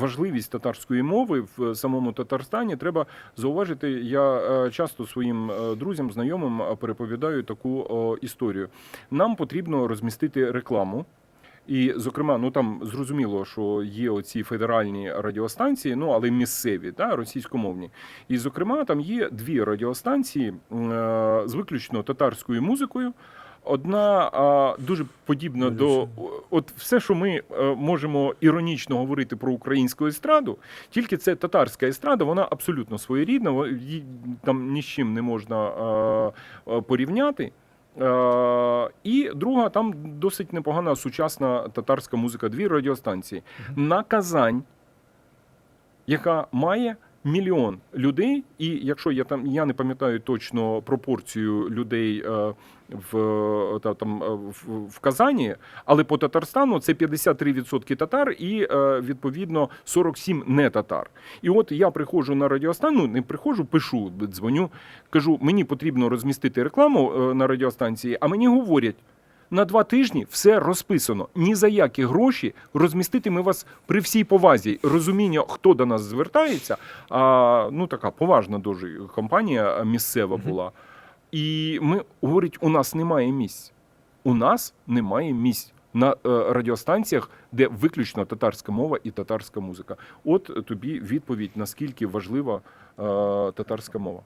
важливість татарської мови в самому Татарстані треба зауважити. Я е, часто своїм е, друзям, знайомим е, переповідаю таку історію. Нам потрібно розмістити рекламу. І, зокрема, ну там зрозуміло, що є оці федеральні радіостанції, ну але місцеві, да, російськомовні. І, зокрема, там є дві радіостанції е, з виключно татарською музикою. Одна а, дуже подібна до от все, що ми е, можемо іронічно говорити про українську естраду, тільки це татарська естрада, вона абсолютно своєрідна, її там ні з чим не можна е, порівняти. Е, і друга там досить непогана сучасна татарська музика, дві радіостанції. На Казань, яка має мільйон людей, і якщо я там я не пам'ятаю точно пропорцію людей е, в, та, там, е, в, в Казані, але по Татарстану це 53% татар і е, відповідно 47 не татар. І от я приходжу на радіостанцію, ну, не приходжу, пишу, дзвоню, кажу, мені потрібно розмістити рекламу на радіостанції, а мені говорять. На два тижні все розписано. Ні за які гроші розмістити ми вас при всій повазі. Розуміння, хто до нас звертається. А ну така поважна дуже компанія місцева була. І ми говорить, у нас немає місць. У нас немає місць на е, радіостанціях, де виключно татарська мова і татарська музика. От тобі відповідь, наскільки важлива е, татарська мова.